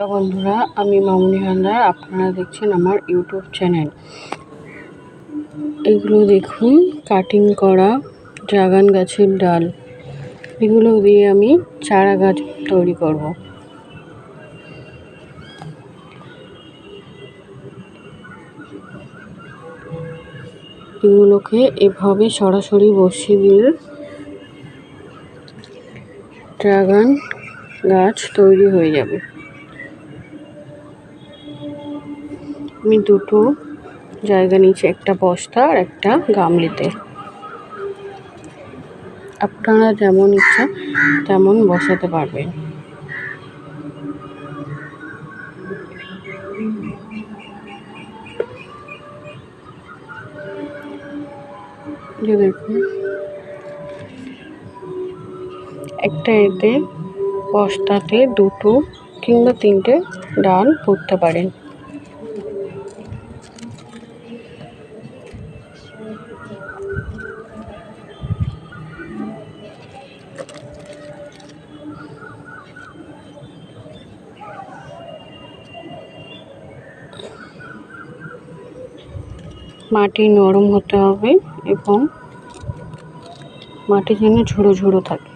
বন্ধুরা, আমি মামুনি হালদার, আপনারা দেখছেন আমার ইউটিউব চ্যানেল। এগুলো দেখুন কাটিং করা ড্রাগন গাছের ডাল। এগুলো দিয়ে আমি চারা গাছ তৈরি করব। এগুলোকে এভাবে সরাসরি বসিয়ে দিলে ড্রাগন গাছ তৈরি হয়ে যাবে। আমি দুটো জায়গা নিয়েছি, একটা বস্তা আর একটা গামলিতে। আপনারা যেমন ইচ্ছা তেমন বসাতে পারবেন। একটা এতে বস্তাতে দুটো কিংবা তিনটে ডাল পুঁততে পারেন। মাটি নরম হতে হবে এবং মাটি যেন ঝুড়ো ঝুড়ো থাকে।